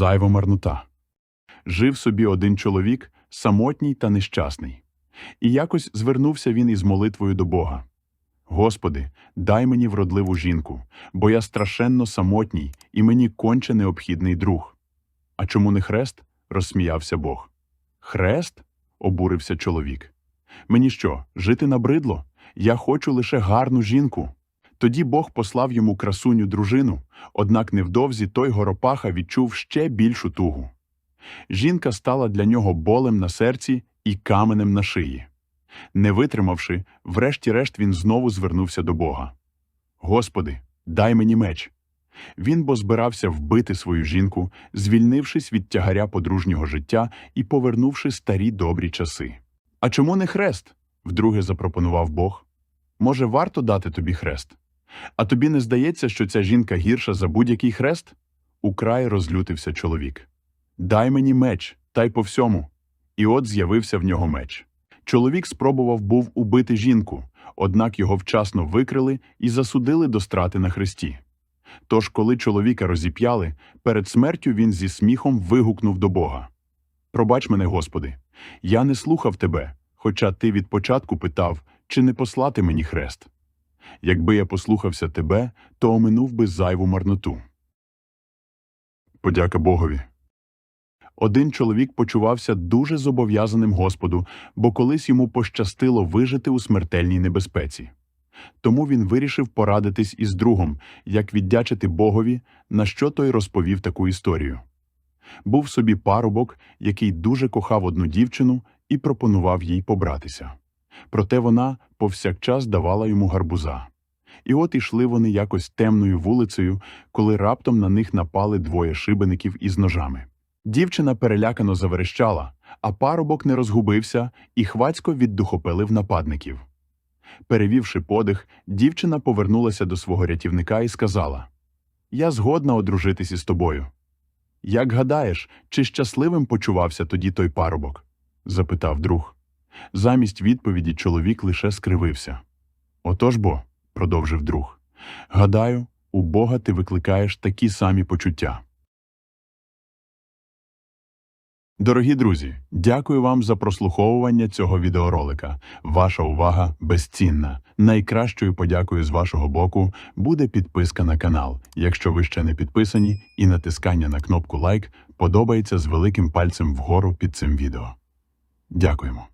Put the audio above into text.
Зайва марнота. Жив собі один чоловік, самотній та нещасний. І якось звернувся він із молитвою до Бога. Господи, дай мені вродливу жінку, бо я страшенно самотній, і мені конче необхідний друг. А чому не хрест? розсміявся Бог. Хрест? обурився чоловік. Мені що, жити набридло? Я хочу лише гарну жінку. Тоді Бог послав йому красуню дружину, однак невдовзі той горопаха відчув ще більшу тугу. Жінка стала для нього болем на серці і каменем на шиї. Не витримавши, врешті-решт він знову звернувся до Бога. Господи, дай мені меч. Він бо збирався вбити свою жінку, звільнившись від тягаря подружнього життя і повернувши старі добрі часи. А чому не хрест? вдруге запропонував Бог. Може, варто дати тобі хрест? А тобі не здається, що ця жінка гірша за будь-який хрест? Украй розлютився чоловік. Дай мені меч, та й по всьому. І от з'явився в нього меч. Чоловік спробував був убити жінку, однак його вчасно викрили і засудили до страти на хресті. Тож, коли чоловіка розіп'яли, перед смертю він зі сміхом вигукнув до Бога. Пробач мене, Господи, я не слухав тебе, хоча ти від початку питав, чи не послати мені хрест. Якби я послухався тебе, то оминув би зайву марноту. Подяка Богові. Один чоловік почувався дуже зобов'язаним Господу, бо колись йому пощастило вижити у смертельній небезпеці. Тому він вирішив порадитись із другом, як віддячити Богові, на що той розповів таку історію. Був собі парубок, який дуже кохав одну дівчину і пропонував їй побратися. Проте вона повсякчас давала йому гарбуза. І от ішли вони якось темною вулицею, коли раптом на них напали двоє шибеників із ножами. Дівчина перелякано заверещала, а парубок не розгубився і хвацько віддухопелив нападників. Перевівши подих, дівчина повернулася до свого рятівника і сказала Я згодна одружитись із тобою. Як гадаєш, чи щасливим почувався тоді той парубок? запитав друг. Замість відповіді чоловік лише скривився. Отож бо, продовжив друг, гадаю, у Бога ти викликаєш такі самі почуття. Дорогі друзі, дякую вам за прослуховування цього відеоролика. Ваша увага безцінна. Найкращою подякою з вашого боку буде підписка на канал, якщо ви ще не підписані, і натискання на кнопку лайк подобається з великим пальцем вгору під цим відео. Дякуємо.